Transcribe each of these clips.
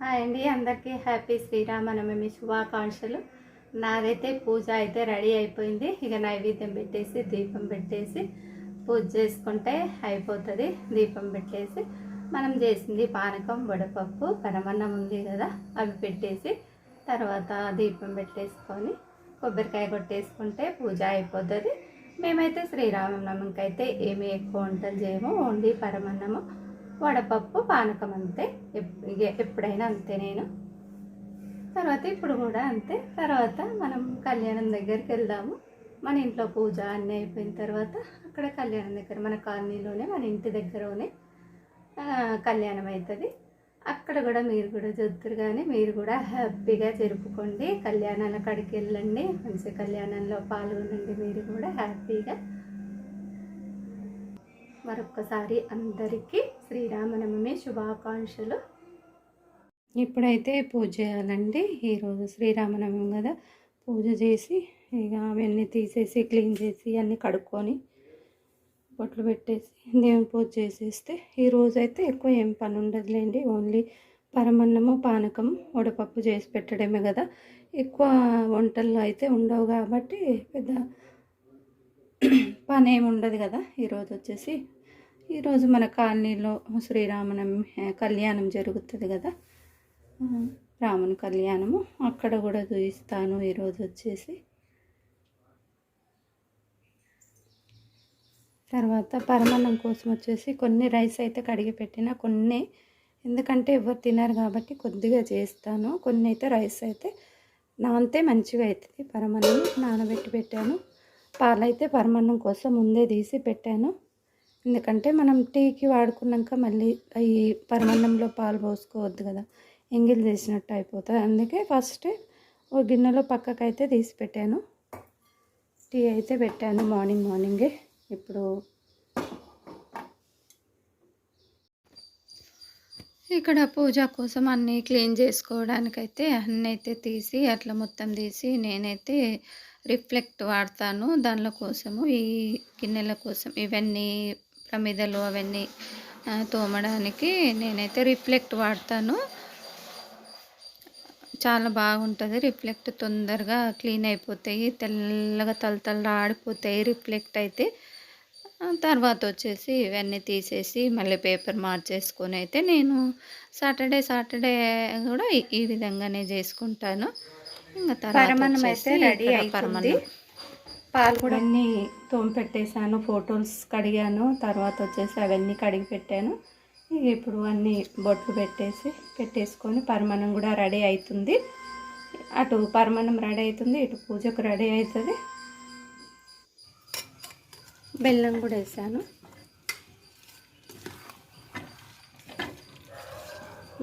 Hi అండి అందరికీ happy Sri Rama Navami శుభాకాంక్షలు. నాదైతే పూజ అయితే రెడీ అయిపోయింది. ఇక నైవేద్యం పెట్టేసి దీపం పెట్టేసి పూజ చేసుకుంటే అయిపోతుంది. దీపం పెట్టేసి మనం చేసింది పానకం వడపప్పు పరమన్నం ఉంది కదా అవి పెట్టేసి తర్వాత దీపం పెట్టేసుకొని కొబ్బరికాయ కొట్టేసుకుంటే పూజ అయిపోతుంది. మేమైతే శ్రీరామనవమికి అయితే ఏమి ఎక్కువ వంటలు చేయము ఓన్లీ పరమన్నము. వడపప్పు పానకం అంతే. ఎప్- ఎప్పుడైనా అంతే నేను. తర్వాత ఇప్పుడు కూడా అంతే. తర్వాత మనం కళ్యాణం దగ్గరికి వెళ్దాము. మన ఇంట్లో పూజ అన్నీ అయిపోయిన తర్వాత అక్కడ కళ్యాణం దగ్గర మన కాలనీలోనే మన ఇంటి దగ్గరనే కళ్యాణం అవుతుంది అక్కడ కూడా మీరు కూడా చూద్దరు కానీ మీరు కూడా హ్యాపీగా జరుపుకోండి. కళ్యాణాల కాడికి వెళ్ళండి. మంచి కళ్యాణంలో పాల్గొనండి మీరు కూడా హ్యాపీగా. మరొక్కసారి అందరికీ శ్రీరామనవమి శుభాకాంక్షలు. ఇప్పుడైతే పూజ చేయాలండి. ఈరోజు శ్రీరామనవమి కదా. పూజ చేసి ఇక అవన్నీ తీసేసి క్లీన్ చేసి అన్నీ కడుక్కొని బొట్లు పెట్టేసి దేవుని పూజ చేసేస్తే ఈరోజైతే ఎక్కువ ఏం పని ఉండదులేండి ఓన్లీ పరమన్నము పానకం వడపప్పు చేసి పెట్టడమే కదా. ఎక్కువ వంటల్లో అయితే ఉండవు కాబట్టి పెద్ద పని ఏమి ఉండదు కదా ఈరోజు వచ్చేసి ఈరోజు మన కాలనీలో శ్రీరామనవమి కళ్యాణం జరుగుతుంది కదా? రాముని కళ్యాణము. అక్కడ కూడా చూపిస్తాను ఈరోజు వచ్చేసి. తర్వాత పరమాన్నం కోసం వచ్చేసి కొన్ని రైస్ అయితే కడిగి పెట్టిన కొన్ని ఎందుకంటే ఎవరు తినరు కాబట్టి కొద్దిగా చేస్తాను. కొన్ని అయితే రైస్ అయితే నానితే మంచిగా అవుతుంది. పరమాన్నం నానబెట్టి పెట్టాను. పాలైతే పరమాన్నం కోసం ముందే తీసి పెట్టాను. ఎందుకంటే మనం టీకి వాడుకున్నాక మళ్ళీ అవి పరమాన్నంలో పాలు పోసుకోవద్దు కదా. ఎంగిల్ చేసినట్టు అయిపోతుంది అందుకే ఫస్ట్ ఓ గిన్నెలో పక్కకైతే తీసి పెట్టాను. టీ అయితే పెట్టాను మార్నింగ్ మార్నింగే. ఇప్పుడు ఇక్కడ పూజ కోసం అన్నీ క్లీన్ చేసుకోవడానికైతే అన్నీ అయితే తీసి అట్లా మొత్తం తీసి నేనైతే రిఫ్లెక్ట్ వాడతాను. దానిల కోసము ఈ గిన్నెల కోసం ఇవన్నీ ప్రమిదలు అవన్నీ తోమడానికి నేనైతే రిఫ్లెక్ట్ వాడతాను. చాలా బాగుంటుంది రిఫ్లెక్ట్ తొందరగా క్లీన్ అయిపోతాయి తెల్లగా తలతల ఆడిపోతాయి రిఫ్లెక్ట్ అయితే. తర్వాత వచ్చేసి ఇవన్నీ తీసేసి మళ్ళీ పేపర్ మార్చేసుకొని అయితే నేను సాటర్డే సాటర్డే కూడా ఈ- విధంగానే చేసుకుంటాను. ఇంకా తర్వాత పరమాన్నం అయితే రెడీ. పరమాన్నం. పాలు కూడా అన్నీ తోమి పెట్టేశాను ఫొటోస్ కడిగాను తర్వాత వచ్చేసి అవన్నీ కడిగి పెట్టాను. ఇక ఇప్పుడు అన్నీ బొట్లు పెట్టేసి పెట్టేసుకొని పరమాణం కూడా రెడీ అవుతుంది అటు పరమాణం రెడీ అవుతుంది ఇటు పూజకు రెడీ అవుతుంది. బెల్లం కూడా వేసాను.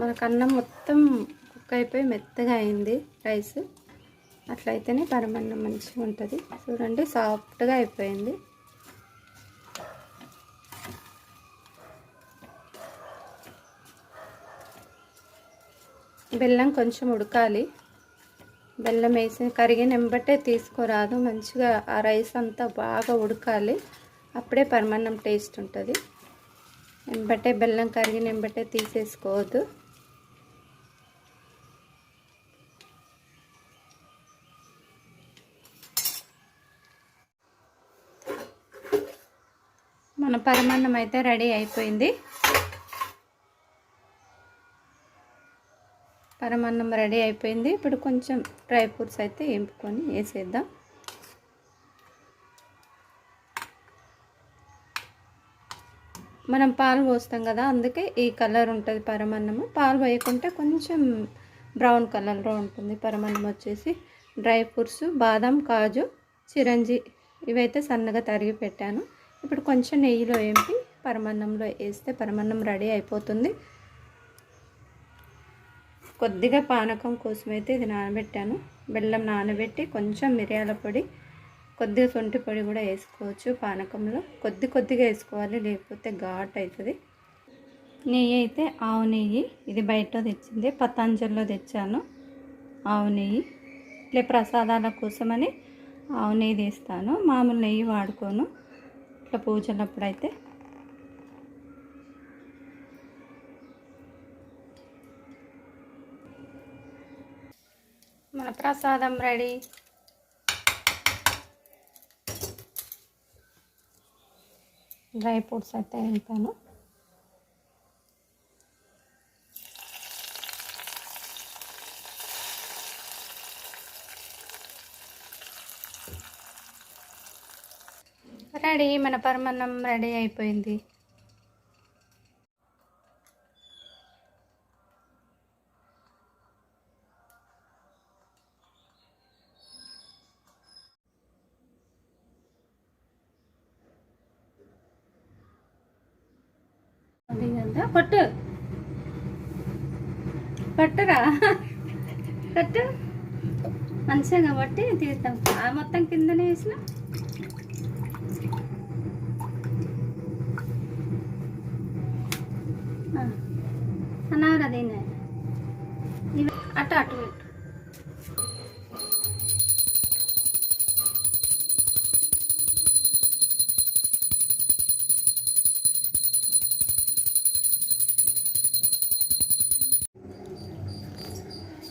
మనకు అన్నం మొత్తం కుక్ అయిపోయి మెత్తగా అయింది రైస్. అట్లయితేనే పరమన్నం మంచిగా ఉంటుంది. చూడండి సాఫ్ట్గా అయిపోయింది. బెల్లం కొంచెం ఉడకాలి. బెల్లం వేసి కరిగిన వెంబటే తీసుకోరాదు. మంచిగా ఆ రైస్ అంతా బాగా ఉడకాలి. అప్పుడే పరమాన్నం టేస్ట్ ఉంటుంది. వెంబటే బెల్లం కరిగిన వెంబటే తీసేసుకోవద్దు మన పరమాన్నం అయితే రెడీ అయిపోయింది. పరమాన్నం రెడీ అయిపోయింది. ఇప్పుడు కొంచెం డ్రై ఫ్రూట్స్ అయితే వేపుకొని వేసేద్దాం. మనం పాలు పోస్తాం కదా అందుకే ఈ కలర్ ఉంటుంది పరమాన్నము. పాలు పోయకుంటే కొంచెం బ్రౌన్ కలర్లో ఉంటుంది పరమాన్నం వచ్చేసి. డ్రై ఫ్రూట్స్ బాదం కాజు చిరంజి ఇవైతే సన్నగా తరిగి పెట్టాను. ఇప్పుడు కొంచెం నెయ్యిలో ఏంపి పరమాన్నంలో వేస్తే పరమాన్నం రెడీ అయిపోతుంది. కొద్దిగా పానకం కోసం అయితే ఇది నానబెట్టాను. బెల్లం నానబెట్టి కొంచెం మిరియాల పొడి కొద్దిగా సొంటి పొడి కూడా వేసుకోవచ్చు పానకంలో. కొద్ది కొద్దిగా వేసుకోవాలి లేకపోతే ఘాట్ అవుతుంది. నెయ్యి అయితే ఆవు నెయ్యి ఇది బయట తెచ్చింది పతాంజలిలో తెచ్చాను. ఆవు నెయ్యి ఇట్లా ప్రసాదాల కోసమని ఆవు నెయ్యి తీస్తాను. మామూలు నెయ్యి వాడుకోను. ఇట్లా పూజ అయితే మన ప్రసాదం రెడీ. డ్రై ఫ్రూట్స్ అయితే వెళ్తాను రెడీ మన పరమాన్నం రెడీ అయిపోయింది. అది కదా? పట్టు. పట్టురా. పట్టు. మంచిగా కాబట్టి తీస్తాం ఆ మొత్తం కిందనే వేసిన? అన్నారు దీన్ని ఇవి అటు అటు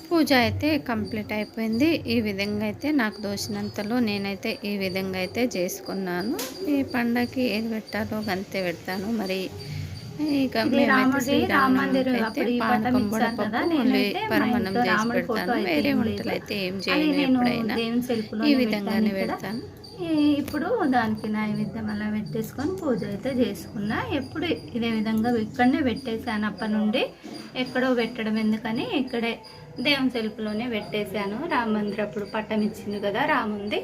పూజ అయితే కంప్లీట్ అయిపోయింది. ఈ విధంగా అయితే నాకు దోచినంతలో నేనైతే ఈ విధంగా అయితే చేసుకున్నాను. ఈ పండగకి ఏది పెట్టాలో అంతే పెడతాను. మరి ఇక రాముడి రామ మందిరం అయితే పానకం పరమాన్నం చేసి పెడతాను. వేరే ఏం వంటలు. అయితే చేయను ఎప్పుడైనా. ఈ విధంగానే పెడతాను. ఇప్పుడు దానికి నైవేద్యం అలా పెట్టేసుకొని పూజ అయితే చేసుకున్నా. ఎప్పుడు ఇదే విధంగా ఇక్కడనే పెట్టేశాను. అప్పటి నుండి ఎక్కడో పెట్టడం ఎందుకని ఇక్కడే దేవుని సెల్ఫ్లోనే పెట్టేశాను. రామ మందిరం అప్పుడు పట్టం ఇచ్చింది కదా రాముంది.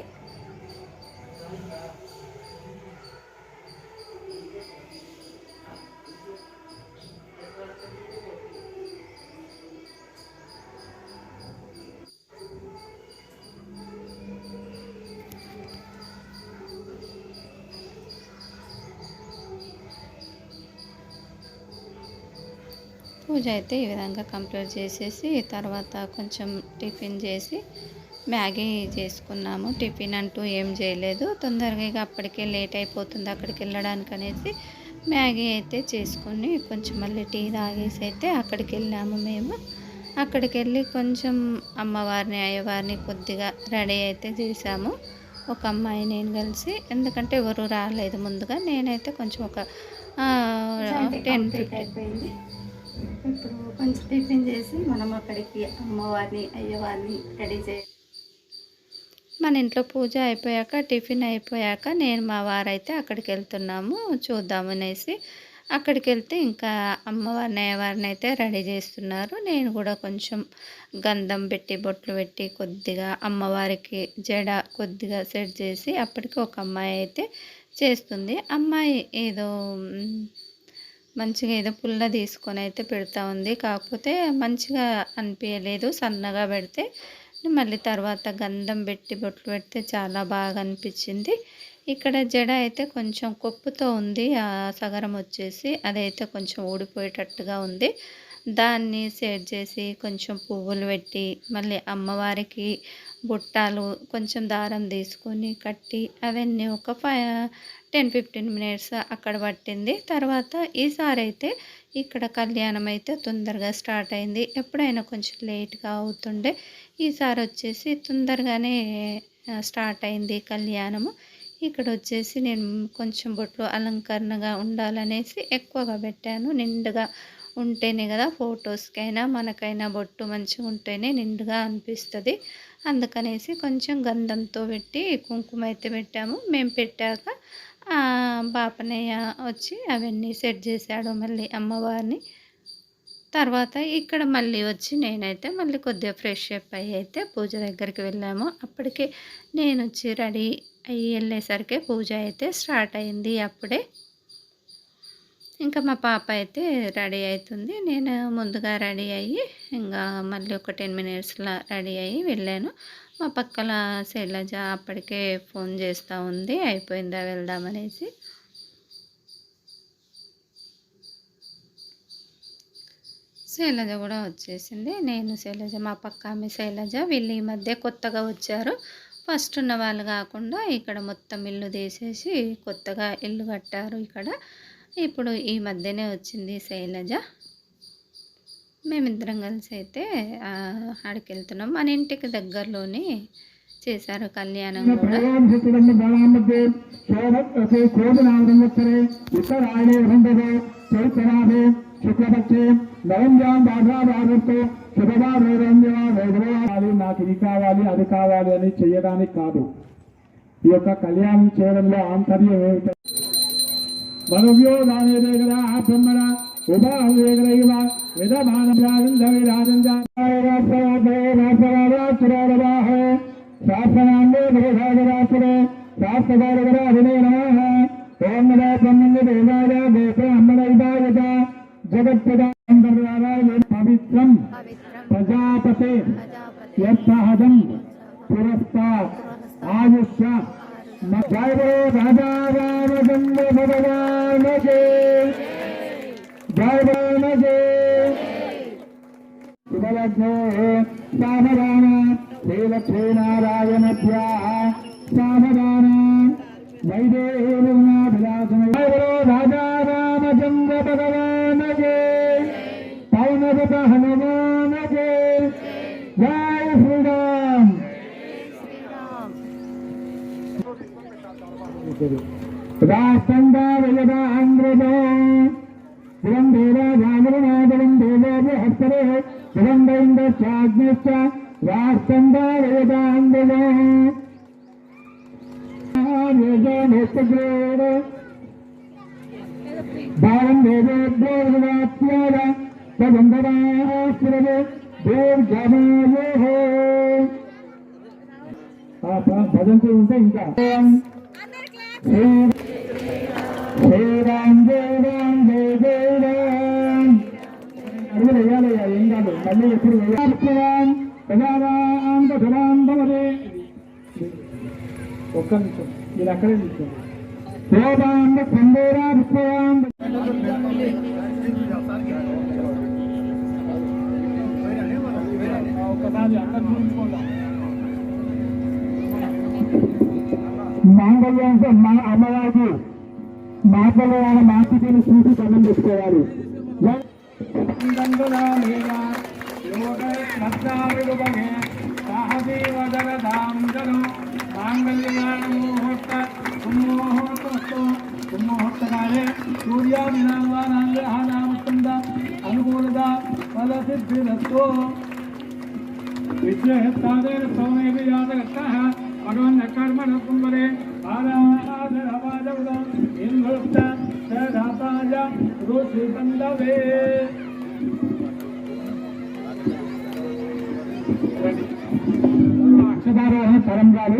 పూజ అయితే ఈ విధంగా కంప్లీట్ చేసేసి తర్వాత కొంచెం టిఫిన్ చేసి మ్యాగీ చేసుకున్నాము. టిఫిన్ అంటూ ఏం చేయలేదు. తొందరగా ఇక అప్పటికే లేట్ అయిపోతుంది అక్కడికి వెళ్ళడానికి అనేసి మ్యాగీ అయితే చేసుకొని కొంచెం మళ్ళీ టీ తాగేసి అయితే అక్కడికి వెళ్ళాము మేము. అక్కడికి వెళ్ళి కొంచెం అమ్మవారిని అయ్యవారిని కొద్దిగా రెడీ అయితే చేశాము. ఒక అమ్మాయి నేను కలిసి. ఎందుకంటే ఎవరు రాలేదు ముందుగా. నేనైతే కొంచెం ఒక టెన్ ఫిఫ్టీన్ అయిపోయింది. ఇప్పుడు కొంచెం టిఫిన్ చేసి మనం అక్కడికి అమ్మవారిని అయ్యవారిని రెడీ చేయాలి మన ఇంట్లో పూజ అయిపోయాక టిఫిన్ అయిపోయాక నేను మా వారైతే అక్కడికి వెళ్తున్నాము చూద్దామనేసి. అక్కడికి వెళ్తే ఇంకా అమ్మవారిని అయ్యవారిని అయితే రెడీ చేస్తున్నారు. నేను కూడా కొంచెం గంధం పెట్టి బొట్లు పెట్టి కొద్దిగా అమ్మవారికి జడ కొద్దిగా సెట్ చేసి అప్పటికి ఒక అమ్మాయి అయితే చేస్తుంది. అమ్మాయి ఏదో మంచిగా ఏదో పుల్ల తీసుకొని అయితే పెడతా ఉంది. కాకపోతే మంచిగా అనిపించలేదు సన్నగా పెడితే మళ్ళీ తర్వాత గంధం పెట్టి బొట్లు పెడితే చాలా బాగా అనిపించింది. ఇక్కడ జడ అయితే కొంచెం కొప్పుతో ఉంది. ఆ సగరం వచ్చేసి అదైతే కొంచెం ఊడిపోయేటట్టుగా ఉంది. దాన్ని సెట్ చేసి కొంచెం పువ్వులు పెట్టి మళ్ళీ అమ్మవారికి బుట్టాలు కొంచెం దారం తీసుకొని కట్టి అవన్నీ ఒక ఫైవ్ టెన్ ఫిఫ్టీన్ మినిట్స్ అక్కడ పట్టింది. తర్వాత ఈసారి అయితే ఇక్కడ కళ్యాణం అయితే తొందరగా స్టార్ట్ అయింది. ఎప్పుడైనా కొంచెం లేట్గా అవుతుండే ఈసారి వచ్చేసి తొందరగానే స్టార్ట్ అయింది కళ్యాణము. ఇక్కడ వచ్చేసి నేను కొంచెం బొట్లు అలంకరణగా ఉండాలనేసి ఎక్కువగా పెట్టాను. నిండుగా ఉంటేనే కదా ఫొటోస్కైనా మనకైనా బొట్టు మంచిగా ఉంటేనే నిండుగా అనిపిస్తుంది. అందుకనేసి కొంచెం గంధంతో పెట్టి కుంకుమ అయితే పెట్టాము. మేము పెట్టాక బాపనయ్య వచ్చి అవన్నీ సెట్ చేశాడు మళ్ళీ అమ్మవారిని. తర్వాత ఇక్కడ మళ్ళీ వచ్చి నేనైతే మళ్ళీ కొద్దిగా ఫ్రెష్ అప్ అయ్యి అయితే పూజ దగ్గరికి వెళ్ళాము. అప్పటికే నేను వచ్చి రెడీ అయ్యి వెళ్ళేసరికి పూజ అయితే స్టార్ట్ అయింది అప్పుడే. ఇంకా మా పాప అయితే రెడీ అవుతుంది నేను ముందుగా రెడీ అయ్యి ఇంకా మళ్ళీ ఒక టెన్ మినిట్స్లో రెడీ అయ్యి వెళ్ళాను. మా పక్కల శైలజ అప్పటికే ఫోన్ చేస్తూ ఉంది. అయిపోయిందా వెళ్దామనేసి శైలజ కూడా వచ్చేసింది. నేను శైలజ మా పక్క ఆమె శైలజ వీళ్ళు ఈ మధ్య కొత్తగా వచ్చారు. ఫస్ట్ ఉన్న వాళ్ళు కాకుండా ఇక్కడ మొత్తం ఇల్లు తీసేసి కొత్తగా ఇల్లు కట్టారు ఇక్కడ. ఇప్పుడు ఈ మధ్యనే వచ్చింది శైలజ. మేమిద్దరం కలిసి అయితే ఆడికి వెళ్తున్నాం మన ఇంటికి దగ్గరలోనే చేశారు కళ్యాణం నాకు ఇది కావాలి అది కావాలి అని చేయడానికి కాదు. ఈ యొక్క కళ్యాణం చేయడంలో ఆంతర్యం ఏమిటో మనవ్యో దానే కదా ఆ బ్రహ్మణ ఉపాహేగరైవ యజమానరాజంజవిరాజంజాయ శాస్త్రాండే భగవాసురే శాస్త్రగారగరాధినే నమ ఓం నమో బ్రహ్మణ్య దేవాయ గోప అమ్మడైవాయ జగత్పద పవిత్రం పవిత్రం ప్రజాపతే యత్సహజం పురస్కార్ ఆయుష్య जय बोलो राजा रामचंद्र भगवान के जय बोलो के शिवलक्ष्मी श्रीलक्ष्मी దైంద్రాగ్నిశ్చ రాష్ట్రంగాంధ్రజో భావం దేవేభ్యోర్వాత్యాయ తదంబరాశ్రవే దీర్ఘమాయో భజంతి ఉంటే ఇంకా. శ్రీరామ్ జయ రామ్ జయ జయ రామ్ అడుగులు వేయాలయ్యా. కాదు మళ్ళీ ఎప్పుడు వేయాలి ప్రజారాం దశరాం భవదే ఒక్క నిమిషం. మీరు అక్కడే నిల్చోండి ఒకసారి అక్కడ చూసుకోండి మాంగళ్యంతో మా అమ్మవారికి మాటలో ఆయన మాతృకను చూసి దండం పెట్టుకోవాలి అనుకూలత ఫల సిద్ధిరస్తో విద్యహస్తాదేన సౌనేవి యాదగత్తః భగవన్ కర్మణ కుంభరే ఆరాధనవాదవుడ ఇంద్రుప్త సదాపాజ రుచి బంధవే అక్షదారోహణ తరంగాలు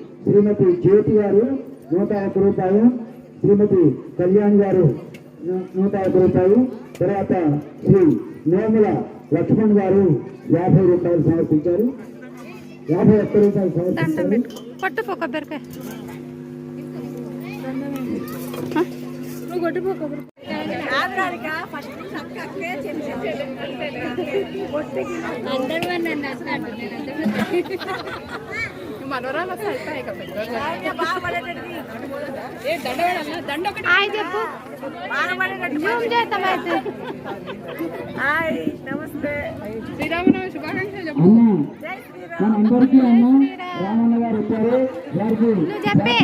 శ్రీమతి జ్యోతి గారు నూట ఒక్క రూపాయలు శ్రీమతి కళ్యాణ్ గారు నూట ఒక్క రూపాయలు. తర్వాత శ్రీ నోముల లక్ష్మణ్ గారు యాభై రూపాయలు సమర్పించారు. యాభై ఒక్క రూపాయలు సమర్పించారు. హాయ్ చెప్పు జూమ్ చేస్తాం అయితే అన్న మనందరికీ అన్న రామన్న గారు వచ్చారు వారికి నువ్వు చెప్పే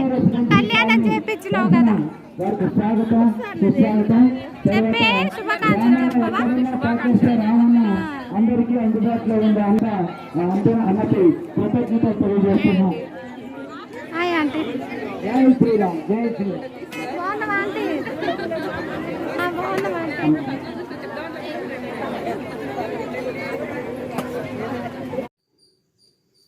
కళ్యాణం చేపించినావు కదా వారికి స్వాగతం సుస్వాగతం చెప్పే శుభాకాంక్షలు చెప్పవా పాకిస్తాన్ రామన్న అందరికీ అందుబాటులో ఉండే అంత అంత అన్నకి కృతజ్ఞత తెలియజేస్తున్నాం. జై శ్రీరామ్ జై శ్రీరామ్.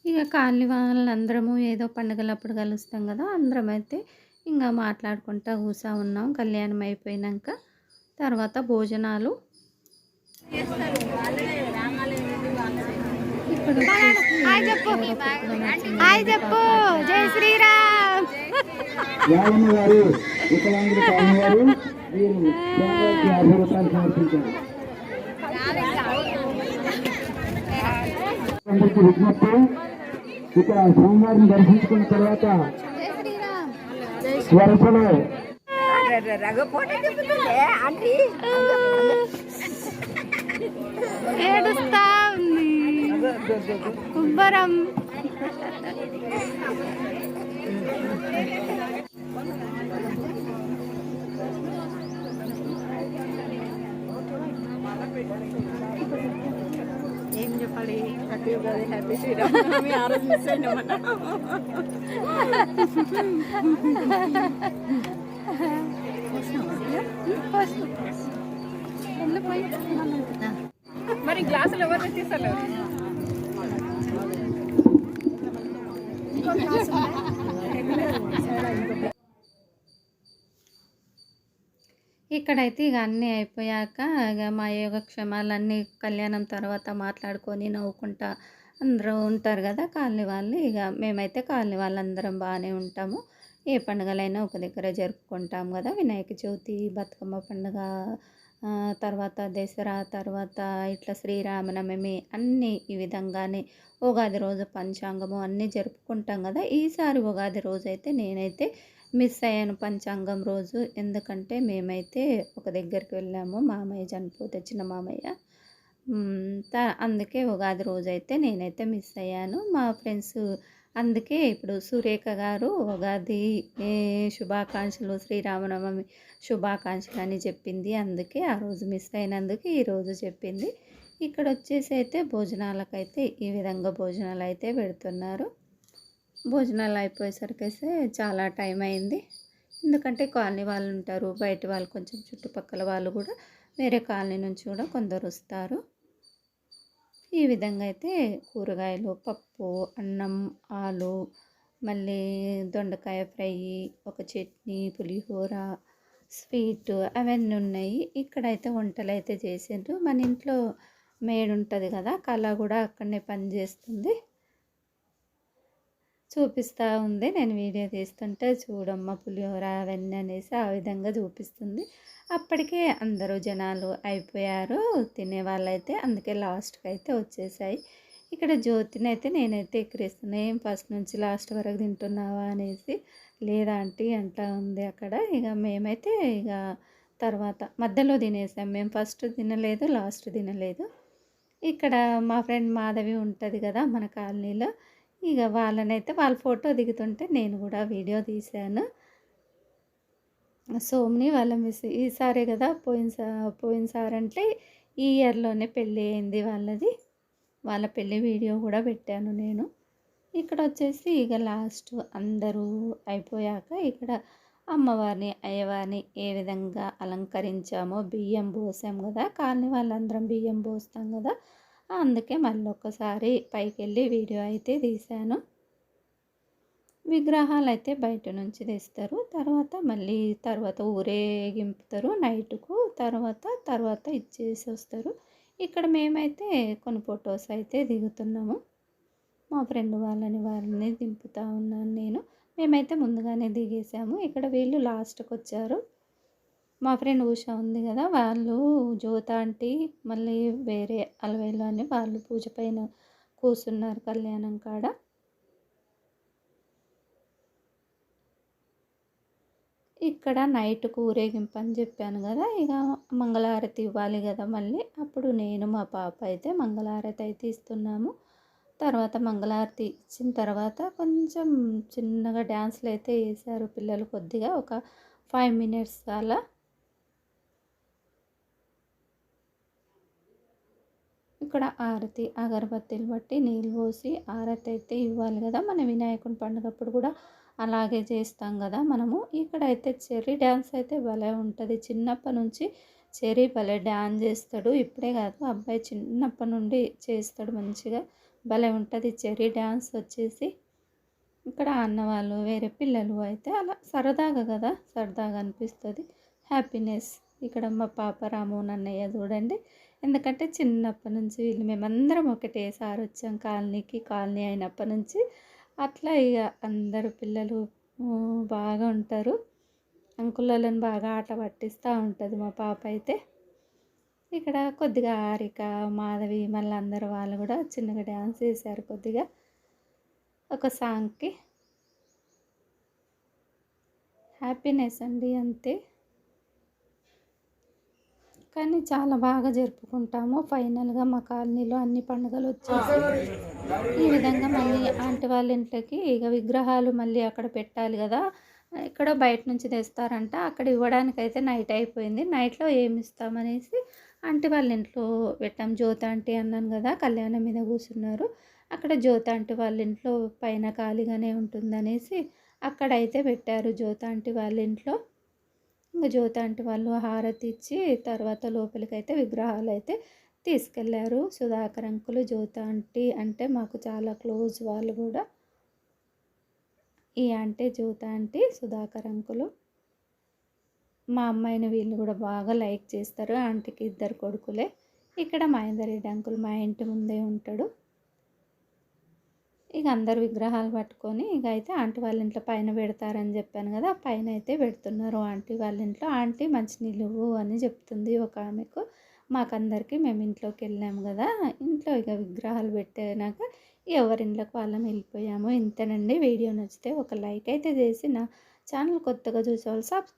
ఇక కాలనీ వాళ్ళందరము ఏదో పండుగలప్పుడు కలుస్తాం కదా అందరం అయితే ఇంకా మాట్లాడుకుంటా కూసా ఉన్నాం కళ్యాణం అయిపోయినాక తర్వాత భోజనాలు హాయ్ చెప్పు. హాయ్ చెప్పు జై శ్రీరామ్. యావన్న గారు వికలాంగుల స్వామి గారు వీరు స్వామివారికి యాభై రూపాయలు సమర్పించారు అందరికీ విజ్ఞప్తి ఇక్కడ స్వామివారిని దర్శించుకున్న తర్వాత జై శ్రీరామ్ వరుసలో ఏడుస్తా ఉంది ఉబ్బరం ఏం చెప్పాలి హ్యాపీ ఉగాది హ్యాపీ శ్రీరామనవమి ఆ రోజు మిస్ అయినామన్నా మరి గ్లాసులు ఎవరు తీసారు ఇక్కడైతే ఇక అన్నీ అయిపోయాక ఇక మా యోగక్షేమాలన్నీ కళ్యాణం తర్వాత మాట్లాడుకొని నవ్వుకుంటా అందరూ ఉంటారు కదా కాలనీ వాళ్ళు ఇక మేమైతే కాలనీ వాళ్ళందరం బాగానే ఉంటాము. ఏ పండుగలైనా ఒక దగ్గర జరుపుకుంటాం కదా వినాయక చవితి బతుకమ్మ పండుగ తర్వాత దసరా తర్వాత ఇట్లా శ్రీరామనవమి అన్నీ ఈ విధంగానే ఉగాది రోజు పంచాంగము అన్నీ జరుపుకుంటాం కదా. ఈసారి ఉగాది రోజు అయితే నేనైతే మిస్ అయ్యాను పంచాంగం రోజు. ఎందుకంటే మేమైతే ఒక దగ్గరికి వెళ్ళాము మామయ్య చనిపోతే చిన్న మామయ్య. త- అందుకే ఉగాది రోజు అయితే నేనైతే మిస్ అయ్యాను. మా ఫ్రెండ్స్ అందుకే ఇప్పుడు సురేఖ గారు ఉగాది శుభాకాంక్షలు శ్రీరామనవమి శుభాకాంక్షలు అని చెప్పింది. అందుకే ఆ రోజు మిస్ అయినందుకు ఈరోజు చెప్పింది. ఇక్కడ వచ్చేసి అయితే భోజనాలకైతే ఈ విధంగా భోజనాలు అయితే పెడుతున్నారు. భోజనాలు అయిపోయేసరికి అయితే చాలా టైం అయింది. ఎందుకంటే కాలనీ వాళ్ళు ఉంటారు బయట వాళ్ళు కొంచెం చుట్టుపక్కల వాళ్ళు కూడా వేరే కాలనీ నుంచి కూడా కొందరు వస్తారు. ఈ విధంగా అయితే కూరగాయలు పప్పు అన్నం ఆలు మళ్ళీ దొండకాయ ఫ్రై ఒక చట్నీ పులిహోర స్వీట్ అవన్నీ ఉన్నాయి. ఇక్కడైతే వంటలు అయితే చేసిండ్రు. మన ఇంట్లో మేడ్ ఉంటుంది కదా కళ కూడా అక్కడనే పనిచేస్తుంది. చూపిస్తూ ఉంది. నేను వీడియో తీస్తుంటే చూడమ్మ పులిహోర అవన్నీ అనేసి ఆ విధంగా చూపిస్తుంది. అప్పటికే అందరూ జనాలు అయిపోయారు. తినే వాళ్ళైతే అందుకే లాస్ట్కి అయితే వచ్చేసాయి. ఇక్కడ జ్యోతిని అయితే నేనైతే ఎక్కిరిస్తున్నా. ఏం ఫస్ట్ నుంచి లాస్ట్ వరకు తింటున్నావా? అనేసి. లేదా ఆంటీ? అంటా ఉంది అక్కడ. ఇక మేమైతే ఇక తర్వాత మధ్యలో తినేసాం. మేము ఫస్ట్ తినలేదు లాస్ట్ తినలేదు. ఇక్కడ మా ఫ్రెండ్ మాధవి ఉంటుంది కదా మన కాలనీలో. ఇక వాళ్ళనైతే వాళ్ళ ఫోటో దిగుతుంటే నేను కూడా వీడియో తీశాను. సోమ్ని వాళ్ళ మిస్ ఈసారి కదా పోయినసా పోయినసారి అంటే ఈ ఇయర్లోనే పెళ్ళి అయింది వాళ్ళది. వాళ్ళ పెళ్ళి వీడియో కూడా పెట్టాను నేను. ఇక్కడ వచ్చేసి ఇక లాస్ట్ అందరూ అయిపోయాక ఇక్కడ అమ్మవారిని అయ్యవారిని ఏ విధంగా అలంకరించామో బియ్యం పోసాం కదా కాలనీ వాళ్ళందరం బియ్యం పోస్తాం కదా అందుకే మళ్ళీ ఒక్కసారి పైకి వెళ్ళి వీడియో అయితే తీశాను. విగ్రహాలు అయితే బయట నుంచి తెస్తారు. తర్వాత మళ్ళీ తర్వాత ఊరేగింపుతారు నైట్కు తర్వాత తర్వాత ఇచ్చేసి వస్తారు ఇక్కడ మేమైతే కొన్ని ఫొటోస్ అయితే దిగుతున్నాము. మా ఫ్రెండ్ వాళ్ళని వారిని దింపుతా ఉన్నాను నేను. మేమైతే ముందుగానే దిగేసాము. ఇక్కడ వీళ్ళు లాస్ట్కి వచ్చారు మా ఫ్రెండ్ ఉష ఉంది కదా వాళ్ళు జ్యోత ఆంటీ మళ్ళీ వేరే అలవేలు అని వాళ్ళు పూజ పైన కూర్చున్నారు కళ్యాణం కాడ. ఇక్కడ నైట్ ఊరేగింపు అని చెప్పాను కదా ఇక మంగళహారతి ఇవ్వాలి కదా మళ్ళీ. అప్పుడు నేను మా పాప అయితే మంగళహారతి అయితే ఇస్తున్నాము. తర్వాత మంగళహారతి ఇచ్చిన తర్వాత కొంచెం చిన్నగా డ్యాన్స్లు అయితే వేశారు పిల్లలు కొద్దిగా ఒక ఫైవ్ మినిట్స్ అలా. ఇక్కడ ఆరతి అగరబత్తీలు బట్టి నీళ్ళు పోసి ఆరతి అయితే ఇవ్వాలి కదా. మన వినాయకుని పండుగప్పుడు కూడా అలాగే చేస్తాం కదా మనము. ఇక్కడైతే చెర్రీ డ్యాన్స్ అయితే భలే ఉంటుంది. చిన్నప్పటి నుంచి చెర్రీ భలే డ్యాన్స్ చేస్తాడు. ఇప్పుడే కాదు అబ్బాయి చిన్నప్పటి నుండి చేస్తాడు మంచిగా. భలే ఉంటుంది చెర్రీ డ్యాన్స్ వచ్చేసి. ఇక్కడ అన్నవాళ్ళు వేరే పిల్లలు అయితే అలా సరదాగా కదా సరదాగా అనిపిస్తుంది. హ్యాపీనెస్. ఇక్కడ మా పాప రాము నన్నయ్య చూడండి. ఎందుకంటే చిన్నప్పటి నుంచి వీళ్ళు మేమందరం ఒకటేసారి వచ్చాం కాలనీకి కాలనీ అయినప్పటి నుంచి. అట్లా ఇక అందరు పిల్లలు బాగా ఉంటారు. అంకుళ్ళని బాగా ఆట పట్టిస్తూ ఉంటుంది మా పాప అయితే. ఇక్కడ కొద్దిగా హారిక మాధవి మళ్ళీ అందరు వాళ్ళు కూడా చిన్నగా డ్యాన్స్ చేశారు కొద్దిగా ఒక సాంగ్కి. హ్యాపీనెస్ అండి అంతే. కానీ చాలా బాగా జరుపుకుంటాము. ఫైనల్గా మా కాలనీలో అన్ని పండుగలు వచ్చేసి ఈ విధంగా మళ్ళీ ఆంటీ వాళ్ళ ఇంట్లోకి ఇక విగ్రహాలు మళ్ళీ అక్కడ పెట్టాలి కదా. ఇక్కడ బయట నుంచి తెస్తారంట. అక్కడ ఇవ్వడానికైతే నైట్ అయిపోయింది. నైట్లో ఏమి ఇస్తామనేసి ఆంటీ వాళ్ళ ఇంట్లో పెట్టాం. జ్యోతి ఆంటీ అన్నాను కదా కళ్యాణం మీద కూర్చున్నారు. అక్కడ జ్యోతి ఆంటీ వాళ్ళ ఇంట్లో పైన ఖాళీగానే ఉంటుందనేసి అక్కడ అయితే పెట్టారు జ్యోతి ఆంటీ వాళ్ళ ఇంట్లో. ఇంకా జ్యోతి వాళ్ళు హారతి ఇచ్చి తర్వాత లోపలికి అయితే విగ్రహాలు అయితే తీసుకెళ్ళారు సుధాకర్ అంకులు జ్యోతి ఆంటీ అంటే మాకు చాలా క్లోజ్ వాళ్ళు కూడా. ఈ aunty Jyothi aunty Sudhakar uncle. మా అమ్మాయిని వీళ్ళు కూడా బాగా లైక్ చేస్తారు. ఆంటీకి ఇద్దరు కొడుకులే. ఇక్కడ మహేందర్ రెడ్డి అంకుల్ మా ఇంటి ముందే ఉంటాడు. ఇక అందరు విగ్రహాలు పట్టుకొని ఇక అయితే ఆంటీ వాళ్ళ ఇంట్లో పైన పెడతారని చెప్పాను కదా పైన అయితే పెడుతున్నారు ఆంటీ వాళ్ళ ఇంట్లో. ఆంటీ మంచి నిలువు అని చెప్తుంది ఒక ఆమెకు. మాకందరికీ మేము ఇంట్లోకి వెళ్ళాము కదా ఇంట్లో ఇక విగ్రహాలు పెట్టినాక ఎవరి ఇంట్లోకి వాళ్ళం వెళ్ళిపోయాము ఇంతేనండి. వీడియో నచ్చితే ఒక లైక్ అయితే చేసి నా ఛానల్ కొత్తగా చూసేవాళ్ళు సబ్స్క్రైబ్